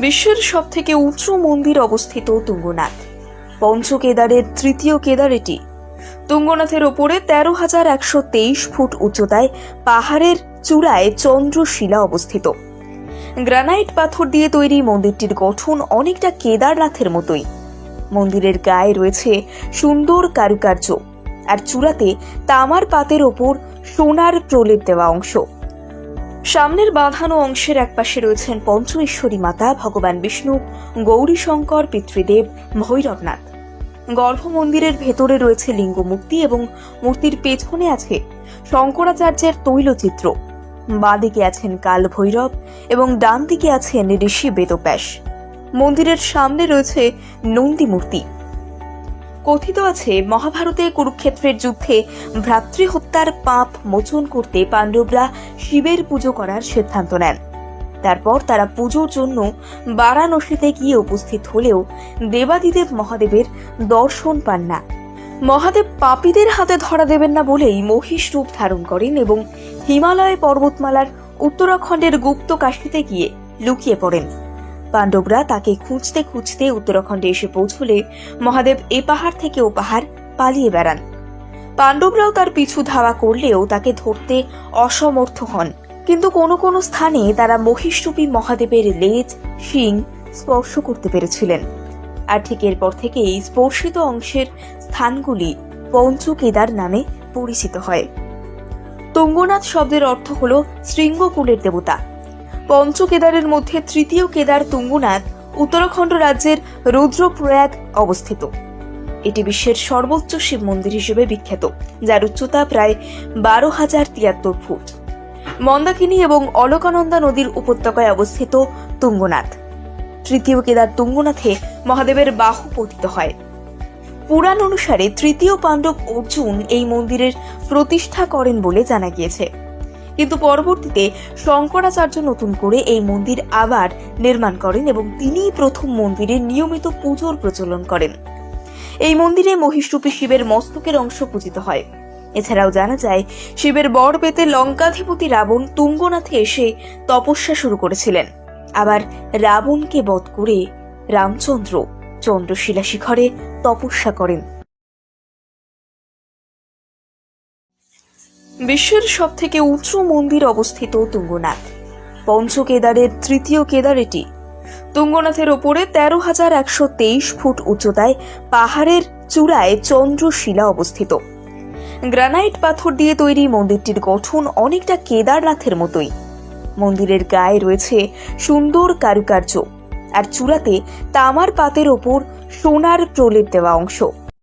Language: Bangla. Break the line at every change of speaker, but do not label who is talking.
বিশ্বের সব থেকে উঁচু মন্দির অবস্থিত তুঙ্গনাথ। পঞ্চকেদারের তৃতীয় কেদার এটি। তুঙ্গনাথের ওপরে তেরো হাজার একশো তেইশ ফুট উচ্চতায় পাহাড়ের চূড়ায় চন্দ্রশিলা অবস্থিত। গ্রানাইট পাথর দিয়ে তৈরি মন্দিরটির গঠন অনেকটা কেদারনাথের মতোই। মন্দিরের গায়ে রয়েছে সুন্দর কারুকার্য, আর চূড়াতে তামার পাতের ওপর সোনার প্রলেপ দেওয়া অংশ। সামনের বাঁধানো অংশের একপাশে রয়েছেন পঞ্চঈশ্বরী মাতা ভগবান বিষ্ণু, গৌরীশঙ্কর, পিতৃদেব, ভৈরবনাথ। গর্ভ মন্দিরের ভেতরে রয়েছে লিঙ্গ মূর্তি এবং মূর্তির পেছনে আছে শঙ্করাচার্যের তৈলচিত্র। বাঁদিকে আছেন কাল ভৈরব এবং ডান দিকে আছেন ঋষি বেদব্যাস। মন্দিরের সামনে রয়েছে নন্দী মূর্তি। কথিত আছে মহাভারতে কুরুক্ষেত্রের যুদ্ধে ভ্রাতৃহত্যার পাপ মোচন করতে পাণ্ডবরা শিবের পুজো করার সিদ্ধান্ত নেন। তারপর তারা পুজোর জন্য বারাণসীতে গিয়ে উপস্থিত হলেও দেবাদিদেব মহাদেবের দর্শন পান না। মহাদেব পাপীদের হাতে ধরা দেবেন না বলেই মহিষ রূপ ধারণ করেন এবং হিমালয় পর্বতমালার উত্তরাখণ্ডের গুপ্ত কাশিতে গিয়ে লুকিয়ে পড়েন। পাণ্ডবরা তাকে খুঁজতে খুঁজতে উত্তরাখণ্ডে এসে পৌঁছলে মহাদেব এ পাহাড় থেকে ও পাহাড় পালিয়ে বেড়ান। পাণ্ডবরাও তার পিছু ধাওয়া করলেও তাকে ধরতে অসমর্থ হন। কিন্তু কোনো কোনো স্থানে তারা মহিষরূপী মহাদেবের লেজ, শিং স্পর্শ করতে পেরেছিলেন। আর ঠিক এরপর থেকেই স্পর্শিত অংশের স্থানগুলি পঞ্চকেদার নামে পরিচিত হয়। তুঙ্গনাথ শব্দের অর্থ হল শৃঙ্গকুলের দেবতা। পঞ্চকেদারের মধ্যে তৃতীয় কেদার তুঙ্গনাথ উত্তরাখণ্ড রাজ্যের রুদ্রপ্রয়াগ অবস্থিত। এটি বিশ্বের সর্বোচ্চ শিব মন্দির হিসেবে বিখ্যাত, যার উচ্চতা প্রায় বারো হাজার তিয়াত্তর ফুট। মন্দাকিনী এবং অলকানন্দা নদীর উপত্যকায় অবস্থিত তুঙ্গনাথ। তৃতীয় কেদার তুঙ্গনাথে মহাদেবের বাহু পতিত হয়। পুরাণ অনুসারে তৃতীয় পাণ্ডব অর্জুন এই মন্দিরের প্রতিষ্ঠা করেন বলে জানা গিয়েছে। কিন্তু পরবর্তীতে শঙ্করাচার্য নতুন করে এই মন্দির আবার নির্মাণ করেন এবং তিনিই প্রথম মন্দিরে নিয়মিত পুজোর প্রচলন করেন। এই মন্দিরে মহিষরূপী শিবের মস্তকের অংশ পূজিত হয়। এছাড়াও জানা যায়, শিবের বর পেতে লঙ্কাধিপতি রাবণ তুঙ্গনাথে এসে তপস্যা শুরু করেছিলেন। আবার রাবণকে বধ করে রামচন্দ্র চন্দ্রশিলা শিখরে তপস্যা করেন। বিশ্বের সব থেকে উঁচু মন্দির অবস্থিত তুঙ্গনাথ। পঞ্চকেদারের তৃতীয় কেদার এটি। তুঙ্গনাথের ওপরে তেরো হাজার একশো তেইশ ফুট উচ্চতায় পাহাড়ের চূড়ায় চন্দ্রশিলা অবস্থিত। গ্রানাইট পাথর দিয়ে তৈরি মন্দিরটির গঠন অনেকটা কেদারনাথের মতোই। মন্দিরের গায়ে রয়েছে সুন্দর কারুকার্য, আর চূড়াতে তামার পাতের ওপর সোনার প্রলেপ দেওয়া অংশ।